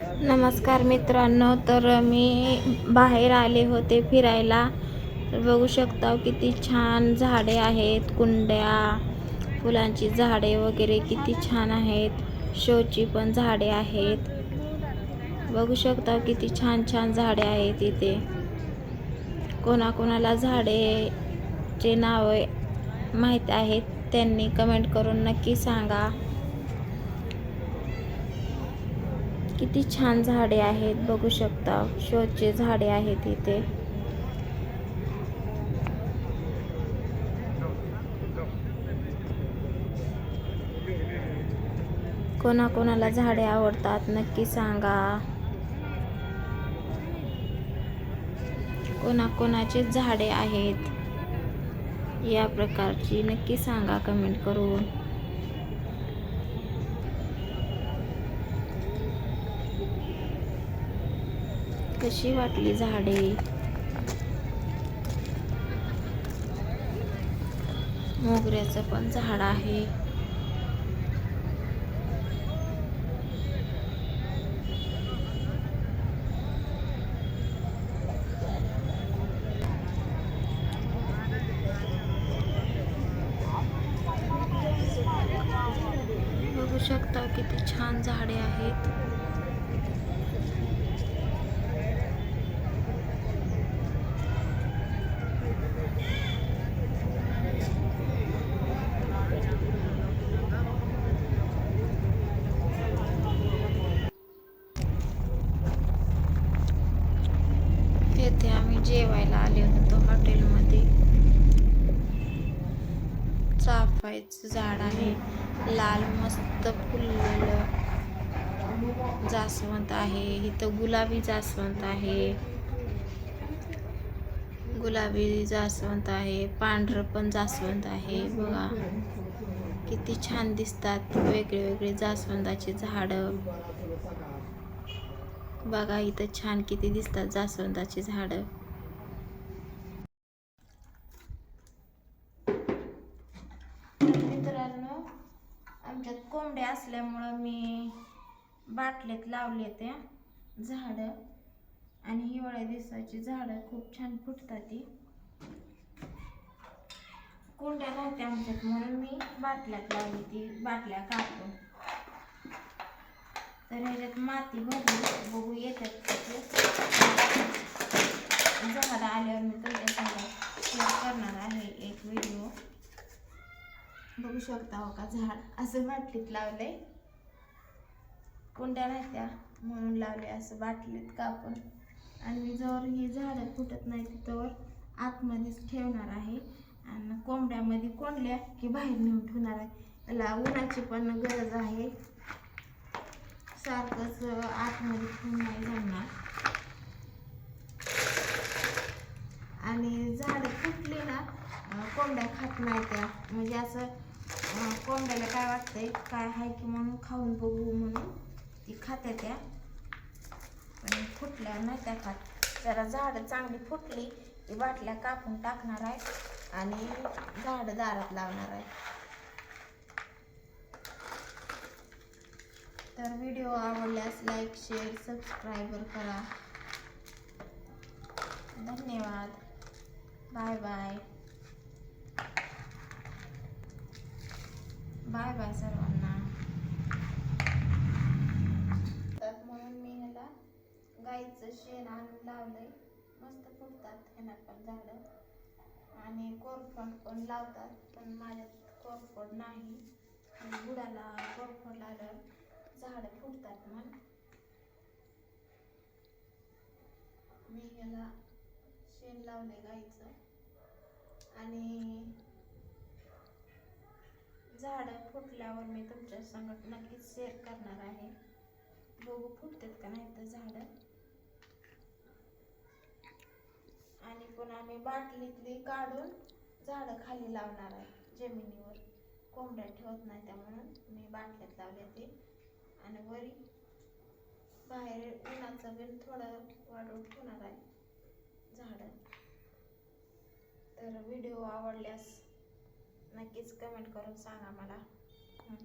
नमस्कार मित्रांनो तर मी बाहेर आले होते फिरायला. तर बघू शकता किती छान झाडे आहेत कुंड्या फुलांची झाडे वगैरे किती छान आहेत शोची पण झाडे आहेत. बघू शकता किती छान छान झाडे आहेत इथे. कोणाकोणाला झाडेचे नाव माहीत आहेत त्यांनी कमेंट करून नक्की सांगा. किती छान झाडे आहेत बघू शकता. शोचे झाडे आहेत इथे. कोणाकोणाला झाडे आवडतात नक्की सांगा. कोणाकोणाचे झाडे आहेत या प्रकारची नक्की सांगा कमेंट करून. कशी वाटली झाडे? मोगऱ्याचं पण झाड आहे. बघू शकता किती छान झाडे आहेत. येथे आम्ही जेवायला आले होतो हॉटेलमध्ये. चाफायचं झाड आहे. लाल मस्त फुललेलं जास्वंत आहे. इथं गुलाबी जास्वंत आहे. गुलाबी जास्वंत आहे. पांढरं पण जास्वंत आहे. बघा. किती छान दिसतात. वेगळे वेगळे जास्वंदाची झाडं. बघा इथं छान किती दिसतात जास्वंदाची झाडं. मित्रांनो आमच्यात कोंबड्या असल्यामुळं मी बाटलीत लावले त्या झाडं. आणि हिवाळ्या दिवसाची झाडं खूप छान फुटतात ती कोंड्या नव्हत्या आमच्यात म्हणून मी बाटल्यात लावली ती बाटल्या कापून. तर ह्याच्यात माती भरली. बघू येतात त्याचे आल्यावर मी तुमच्यासमोर शेअर करणार आहे एक व्हिडिओ बघू शकता हो का झाड. असं बाटलीत लावलंय. कुंड्या नाही त्या म्हणून लावले असं बाटलीत कापून. आणि मी जवळ ही झाडं फुटत नाही तिथवर आतमध्येच ठेवणार आहे. आणि कोंबड्यामध्ये कोंडल्या की बाहेर नेऊन ठेवणार आहे. त्याला उन्हाची पण गरज आहे. सारखंच आतमध्ये ठेवून नाही जमणार. आणि झाडं फुटली ना कोंबड्या खात नाही त्या. म्हणजे असं कोंबड्याला काय वाटतंय काय आहे की म्हणून खाऊन बघू म्हणून ती खात्या त्या. पण फुटल्या नाही त्या खात. जरा झाडं चांगली फुटली की बाटल्या कापून टाकणार आहे आणि झाडं दारात लावणार आहे. तर व्हिडिओ आवडल्यास लाईक शेअर सबस्क्राईबर करा. धन्यवाद. बाय बाय बाय बाय सर्वांना. तर म्हणून मी ह्याला गाईचं शेण आणून लावलंय. मस्त फुटतात ह्याला पण झाडं. आणि कोरफड पण लावतात पण माझ्यात कोरफड नाही आणि गुडाला कोरफड लावल्यावर झाडं फुटतात मग मी ह्याला शेण लावले गाईचं आणि झाडं फुटल्यावर मी तुमच्या संगत नक्कीच शेअर करणार आहे बघू फुटतात का नाही तर झाडं आणि पुन्हा मी बाटलीतली काढून झाडं खाली लावणार आहे जमिनीवर कोंबड्या ठेवत नाही त्या म्हणून मी बाटल्यात लावले ते आणि वरी बाहेर उन्हाचा बिल थोडं वाढवून होणार आहे झाडं तर व्हिडिओ आवडल्यास नक्कीच कमेंट करून सांगा मला हं.